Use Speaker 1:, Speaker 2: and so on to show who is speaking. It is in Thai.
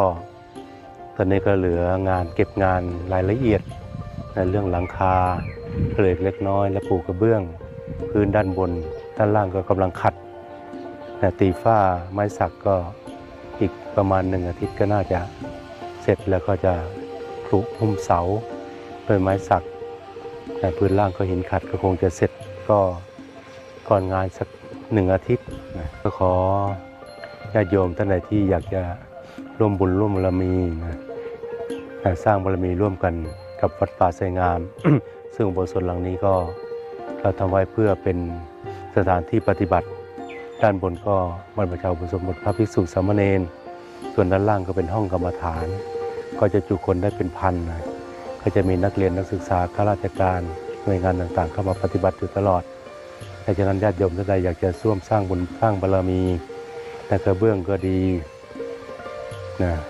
Speaker 1: ก็ตอนนี้ก็เหลืองานเก็บงานรายละเอียดในเรื่องหลังคาเปลือกเล็กน้อย และปูกระเบื้อง พื้นด้านบน ด้านล่างก็กำลังขัดนะตีฝ้าไม้สักก็อีกประมาณหนึ่งอาทิตย์ก็น่าจะเสร็จแล้วก็จะคลุหุ้มเสาด้วยไม้สัก แต่พื้นล่างก็หินขัดก็คงจะเสร็จก็ก่อนงานสักหนึ่งอาทิตย์ก็ขอญาติโยมท่านใดที่อยากจะ ร่วมบุญร่วมบารมีนะสร้างบารมีร่วมกันกับวัดป่าไสงาม ซึ่งอุโบสถหลังนี้ก็เราทำไว้เพื่อเป็นสถานที่ปฏิบัติ ด้านบนก็บรรพชาอุปสมบทพระภิกษุสามเณรส่วนด้านล่างก็เป็นห้องกรรมฐาน ก็จะจุคนได้เป็นพันนะก็จะมีนักเรียนนักศึกษาข้าราชการหน่วยงานต่างๆ เข้ามาปฏิบัติอยู่ตลอดดังนั้นญาติโยมท่านใดอยากจะร่วมสร้างบุญสร้างบารมีแต่กระเบื้องก็ดี นะ